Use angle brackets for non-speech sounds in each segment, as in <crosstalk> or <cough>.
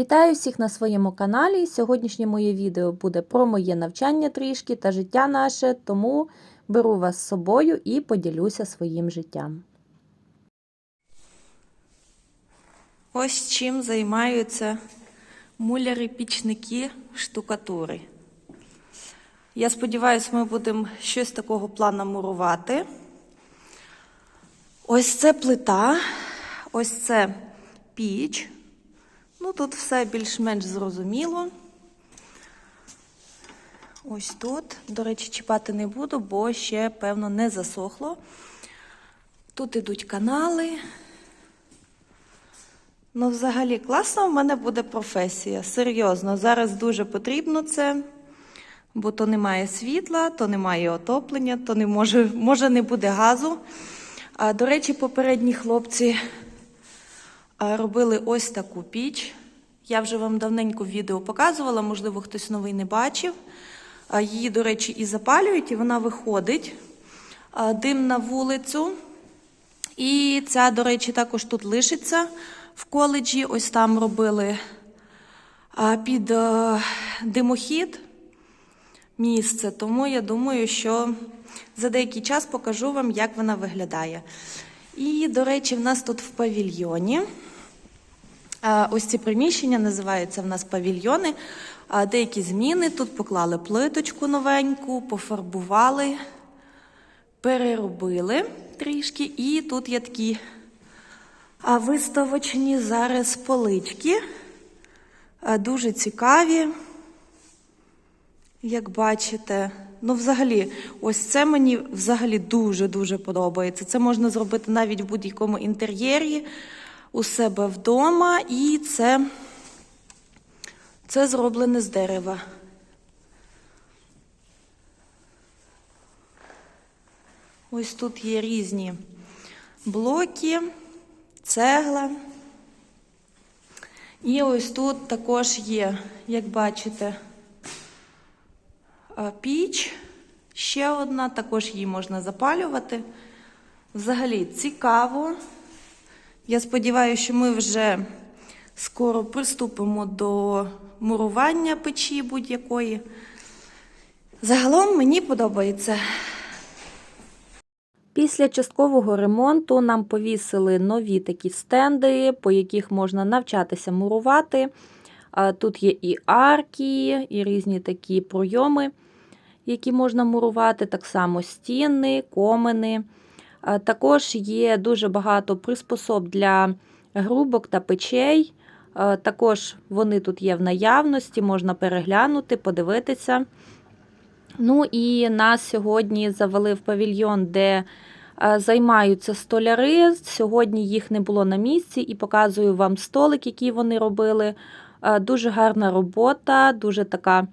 Вітаю всіх на своєму каналі. Сьогоднішнє моє відео буде про моє навчання трішки та життя наше, тому беру вас з собою і поділюся своїм життям. Ось чим займаються муляри-пічники штукатури. Я сподіваюся, ми будемо щось такого плану мурувати. Ось це плита, ось це піч. Ну, тут все більш-менш зрозуміло. Ось тут, до речі, чіпати не буду, бо ще, певно, не засохло. Тут ідуть канали. Ну, взагалі, класна в мене буде професія. Серйозно, зараз дуже потрібно це, бо то немає світла, то немає отоплення, то не може, може не буде газу. А, до речі, попередні хлопці робили ось таку піч. Я вже вам давненько відео показувала, можливо, хтось новий не бачив. Її, до речі, і запалюють, і вона виходить. Дим на вулицю. І ця, до речі, також тут лишиться в коледжі. Ось там робили під димохід місце. Тому я думаю, що за деякий час покажу вам, як вона виглядає. І, до речі, в нас тут в павільйоні. Ось ці приміщення називаються в нас павільйони. Деякі зміни. Тут поклали плиточку новеньку, пофарбували, переробили трішки. І тут є такі виставочні зараз полички. Дуже цікаві. Як бачите, ну, взагалі, ось це мені взагалі дуже-дуже подобається. Це можна зробити навіть в будь-якому інтер'єрі у себе вдома, і це, це зроблене з дерева. Ось тут є різні блоки, цегла. І ось тут також є, як бачите, піч, ще одна, також її можна запалювати. Взагалі цікаво. Я сподіваюся, що ми вже скоро приступимо до мурування печі будь-якої. Загалом мені подобається. Після часткового ремонту нам повісили нові такі стенди, по яких можна навчатися мурувати. Тут є і арки, і різні такі пройоми, які можна мурувати, так само стіни, комини. Також є дуже багато приспособ для грубок та печей. Також вони тут є в наявності, можна переглянути, подивитися. Ну і нас сьогодні завели в павільйон, де е, займаються столяри. Сьогодні їх не було на місці і показую вам столик, який вони робили. Е, Дуже гарна робота, дуже така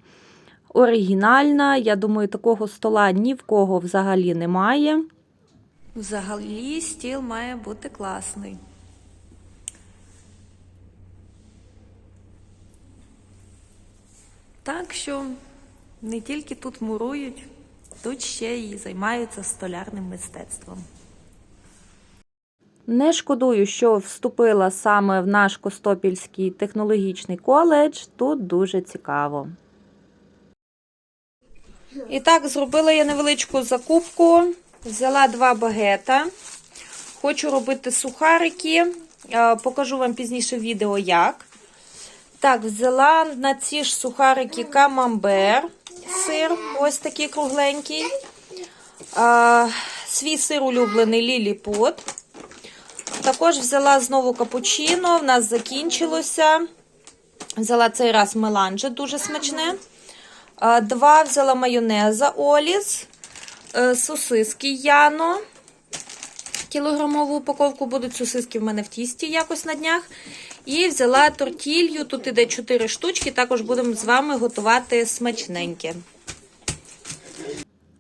оригінальна. Я думаю, такого стола ні в кого взагалі немає. Взагалі стіл має бути класний. Так що не тільки тут мурують, тут ще й займаються столярним мистецтвом. Не шкодую, що вступила саме в наш Костопільський технологічний коледж. Тут дуже цікаво. І так, зробила я невеличку закупку. Взяла два багета. Хочу робити сухарики. Е, Покажу вам пізніше відео, як. Так, взяла на ці ж сухарики камамбер, сир, ось такий кругленький. А, свій сир улюблений ліліпут. Також взяла знову капучино, в нас закінчилося. Взяла цей раз меланже, дуже смачне. Два взяла майонеза Оліс, е, сосиски Яно. Кілограмову упаковку будуть сосиски в мене в тісті якось на днях. І взяла тортілью, тут іде 4 штучки, також будемо з вами готувати смачненьке.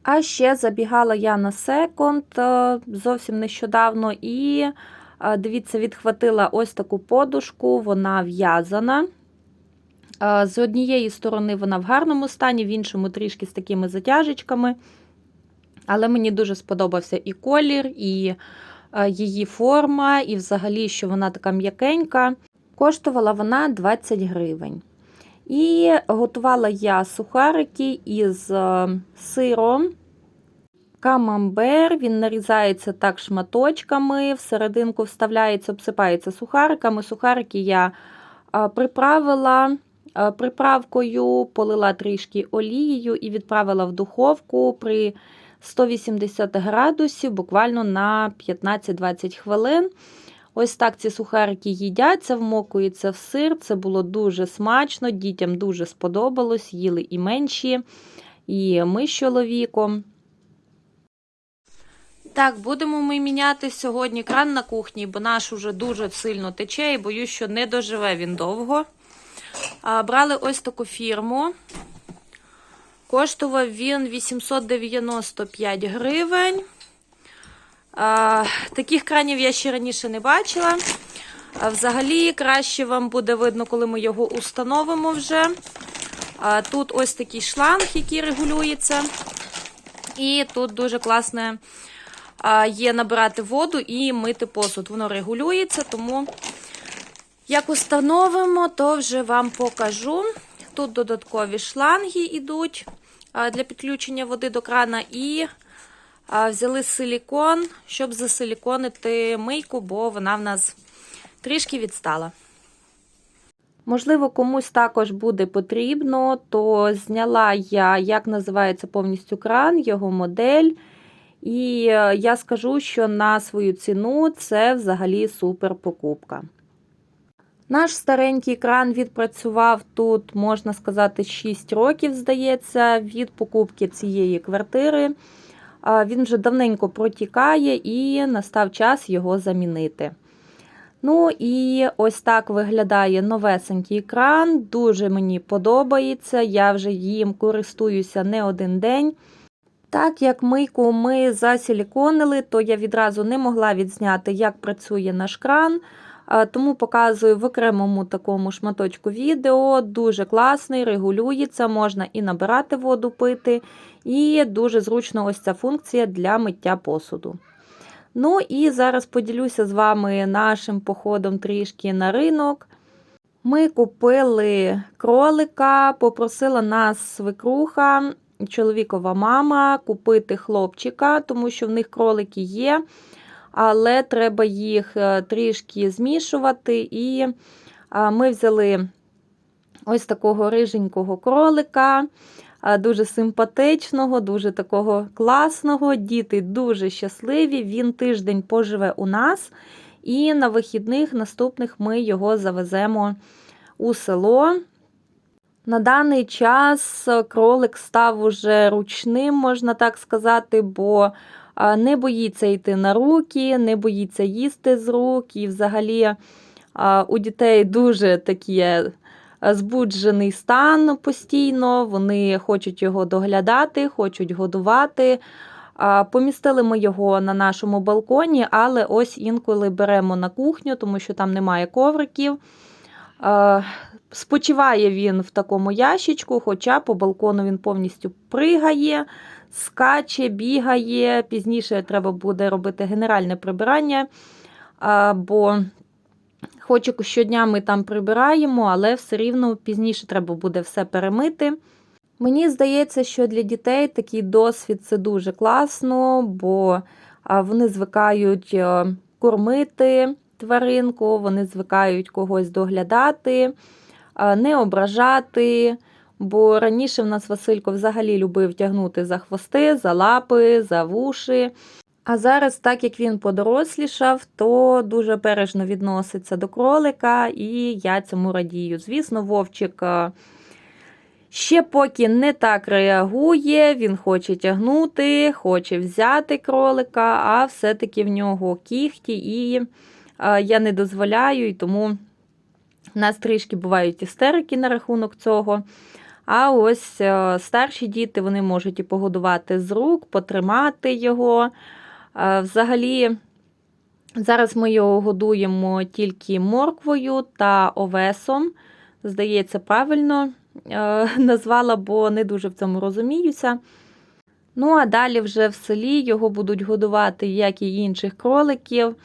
А ще забігала я на секонд е, зовсім нещодавно і, е, дивіться, відхватила ось таку подушку, вона в'язана. Е, З однієї сторони вона в гарному стані, в іншому трішки з такими затяжечками. Але мені дуже сподобався і колір, і е, її форма, і взагалі, що вона така м'якенька. Коштувала вона 20 гривень. І готувала я сухарики із е, сиром. Камамбер, він нарізається так шматочками, всерединку вставляється, обсипається сухариками. Сухарики я приправила приправкою, полила трішки олією і відправила в духовку при 180 градусів буквально на 15-20 хвилин. Ось так ці сухарики їдяться, вмокується в сир. Це було дуже смачно, дітям дуже сподобалось, їли і менші, і ми з чоловіком. Так, будемо ми міняти сьогодні кран на кухні, бо наш уже дуже сильно тече і боюсь, що не доживе він довго. Брали ось таку фірму. Коштував він 895 гривень. Таких кранів я ще раніше не бачила. Взагалі, краще вам буде видно, коли ми його установимо вже. Тут ось такий шланг, який регулюється. І тут дуже класне є набирати воду і мити посуд. Воно регулюється, тому як установимо, то вже вам покажу. Тут додаткові шланги йдуть для підключення води до крана, і взяли силікон, щоб засиліконити мийку, бо вона в нас трішки відстала. Можливо, комусь також буде потрібно, то зняла я, як називається повністю кран, його модель. І е, я скажу, що на свою ціну це взагалі супер покупка. Наш старенький кран відпрацював тут, можна сказати, 6 років, здається, від покупки цієї квартири. Він вже давненько протікає і настав час його замінити. Ну і ось так виглядає новесенький кран. Дуже мені подобається. Я вже їм користуюся не один день. Так як мийку ми засиліконили, то я відразу не могла відзняти, як працює наш кран. А, Тому показую в окремому такому шматочку відео. Дуже класний, регулюється, можна і набирати воду пити, і дуже зручно ось ця функція для миття посуду. Ну і зараз поділюся з вами нашим походом трішки на ринок. Ми купили кролика, попросила нас свекруха, чоловікова мама купити хлопчика, тому що в них кролики є, але треба їх е, трішки змішувати. І ми взяли ось такого риженького кролика дуже симпатичного, дуже такого класного. Діти дуже щасливі. Він тиждень поживе у нас, і на вихідних наступних ми його завеземо у село. На даний час кролик став уже ручним, можна так сказати, бо не боїться йти на руки, не боїться їсти з рук. І взагалі у дітей дуже такі збуджений стан постійно, вони хочуть його доглядати, хочуть годувати. Помістили ми його на нашому балконі, але ось інколи беремо на кухню, тому що там немає ковриків. Спочиває він в такому ящичку, хоча по балкону він повністю пригає, скаче, бігає. Пізніше треба буде робити генеральне прибирання, бо Хоч щодня ми там прибираємо, але все рівно пізніше треба буде все перемити. Мені здається, що для дітей такий досвід це дуже класно, бо вони звикають е, кормити тваринку, вони звикають когось доглядати, не ображати. Бо раніше в нас Василько взагалі любив тягнути за хвости, за лапи, за вуші. А зараз, так як він подорослішав, то дуже бережно відноситься до кролика, і я цьому радію. Звісно, Вовчик ще поки не так реагує, він хоче тягнути, хоче взяти кролика, а все-таки в нього кіхті, і я не дозволяю, і тому нас трішки бувають істерики на рахунок цього. А ось е, старші діти вони можуть і погодувати з рук, потримати його. Взагалі, зараз ми його годуємо тільки морквою та овесом. Здається, правильно е, <laughs> назвала, бо не дуже в цьому розуміюся. Ну, а далі вже в селі його будуть годувати, як і інших кроликів.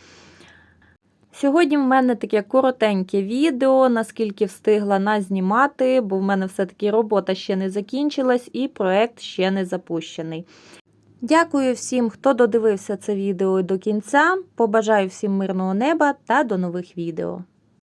Сьогодні в мене таке коротеньке відео, наскільки встигла назнімати, бо в мене все-таки робота ще не закінчилась і проект ще не запущений. Дякую всім, хто додивився це відео до кінця. Побажаю всім мирного неба та до нових відео.